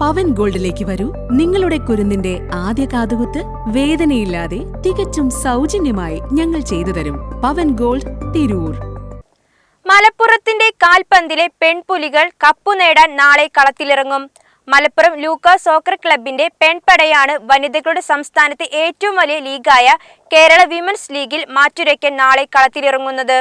പവൻ ഗോൾഡിലേക്ക് വരൂ. നിങ്ങളുടെ കുരുന്നിന്റെ ആദ്യ കാതുകുത്ത് വേദനയില്ലാതെ തികച്ചും സൗജന്യമായി ഞങ്ങൾ ചെയ്തു തരും. പവൻ ഗോൾഡ് തിരൂർ. മലപ്പുറത്തിന്റെ കാൽപന്തിലെ പെൺപുലികൾ കപ്പു നേടാൻ നാളെ കളത്തിലിറങ്ങും. മലപ്പുറം ലൂക്ക സോക്കർ ക്ലബിന്റെ പെൺപടയാണ് വനിതകളുടെ സംസ്ഥാനത്തെ ഏറ്റവും വലിയ ലീഗായ കേരള വിമൻസ് ലീഗിൽ മാറ്റുരയ്ക്കൻ നാളെ കളത്തിലിറങ്ങുന്നത്.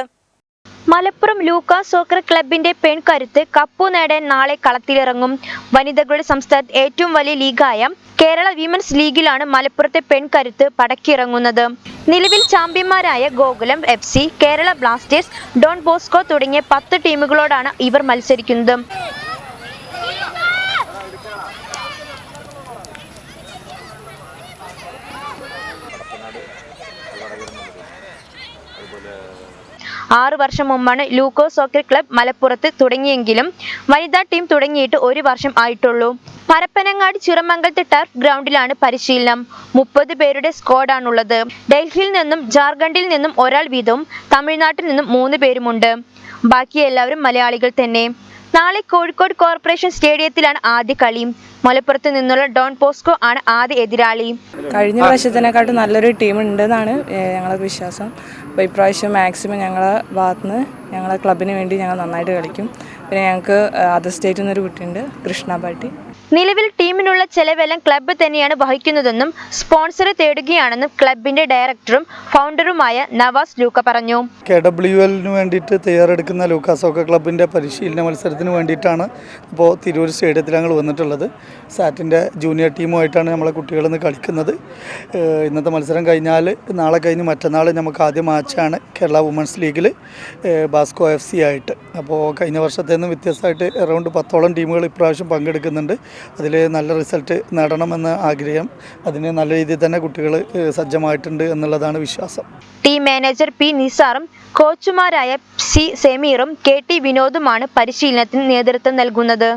മലപ്പുറം ലൂക്ക സോക്കർ ക്ലബിന്റെ പെൺകരുത്ത് കപ്പു നേടാൻ നാളെ കളത്തിലിറങ്ങും. വനിതകളുടെ സംസ്ഥാനത്ത് ഏറ്റവും വലിയ ലീഗായ കേരള വിമൻസ് ലീഗിലാണ് മലപ്പുറത്തെ പെൺകരുത്ത് പടക്കിറങ്ങുന്നത്. നിലവിൽ ചാമ്പ്യന്മാരായ Gokulam F C Kerala Blasters Don Bosco തുടങ്ങിയ പത്ത് ടീമുകളോടാണ് ഇവർ മത്സരിക്കുന്നത്. ആറു വർഷം മുമ്പാണ് ലൂക്കോ സോക്കർ ക്ലബ് മലപ്പുറത്ത് തുടങ്ങിയെങ്കിലും വനിതാ ടീം തുടങ്ങിയിട്ട് ഒരു വർഷം ആയിട്ടുള്ളൂ. പരപ്പനങ്ങാടി ചിറമംഗലത്തെ ടർഫ് ഗ്രൗണ്ടിലാണ് പരിശീലനം. മുപ്പത് പേരുടെ സ്ക്വാഡാണുള്ളത് ഡൽഹിയിൽ നിന്നും ജാർഖണ്ഡിൽ നിന്നും ഒരാൾ വീതവും തമിഴ്നാട്ടിൽ നിന്നും മൂന്ന് പേരുമുണ്ട്. ബാക്കി എല്ലാവരും മലയാളികൾ തന്നെ. നാളെ കോഴിക്കോട് കോർപ്പറേഷൻ സ്റ്റേഡിയത്തിലാണ് ആദ്യ കളിയും. മലപ്പുറത്ത് നിന്നുള്ള ഡോൺ പോസ്കോ ആണ് ആദ്യ എതിരാളിയും. കഴിഞ്ഞ പ്രാവശ്യത്തിനെക്കാട്ടും നല്ലൊരു ടീം ഉണ്ടെന്നാണ് ഞങ്ങളുടെ വിശ്വാസം. അപ്പോൾ ഇപ്രാവശ്യം മാക്സിമം ഞങ്ങളെ ഭാഗത്തുനിന്ന് ഞങ്ങളെ ക്ലബിന് വേണ്ടി ഞങ്ങൾ നന്നായിട്ട് കളിക്കും. പിന്നെ ഞങ്ങൾക്ക് അതർ സ്റ്റേറ്റിൽ നിന്നൊരു കുട്ടിയുണ്ട് കൃഷ്ണ പാട്ടി. നിലവിൽ ടീമിനുള്ള ചെലവെല്ലാം ക്ലബ്ബ് തന്നെയാണ് വഹിക്കുന്നതെന്നും സ്പോൺസറെ തേടുകയാണെന്നും ക്ലബിന്റെ ഡയറക്ടറും ഫൗണ്ടറുമായ നവാസ് ലൂക്ക പറഞ്ഞു. കെ ഡബ്ല്യു എല്ലിന് വേണ്ടിയിട്ട് തയ്യാറെടുക്കുന്ന ലൂക്കാസോക്ക ക്ലബിന്റെ പരിശീലന മത്സരത്തിന് വേണ്ടിയിട്ടാണ് ഇപ്പോൾ തിരൂർ സ്റ്റേഡിയത്തിൽ ഞങ്ങൾ വന്നിട്ടുള്ളത്. സാറ്റിന്റെ ജൂനിയർ ടീമുമായിട്ടാണ് നമ്മളെ കുട്ടികൾ കളിക്കുന്നത്. ഇന്നത്തെ മത്സരം കഴിഞ്ഞാൽ നാളെ കഴിഞ്ഞ് മറ്റന്നാൾ നമുക്ക് ആദ്യ മാച്ചാണ് കേരള വുമൻസ് ലീഗിൽ ബാസ്കോ എഫ് സി ആയിട്ട്. അപ്പോൾ കഴിഞ്ഞ വർഷത്തെ നിന്ന് വ്യത്യസ്തമായിട്ട് അറൗണ്ട് പത്തോളം ടീമുകൾ ഇപ്രാവശ്യം പങ്കെടുക്കുന്നുണ്ട്. അതിൽ നല്ല റിസൾട്ട് നേടണമെന്ന ആഗ്രഹം. അതിന് നല്ല രീതിയിൽ തന്നെ കുട്ടികൾ സജ്ജമായിട്ടുണ്ട് എന്നുള്ളതാണ് വിശ്വാസം. ടീം മാനേജർ പി നിസാറും കോച്ചുമാരായ സി സെമീറും കെ ടി വിനോദുമാണ് പരിശീലനത്തിന് നേതൃത്വം നൽകുന്നത്.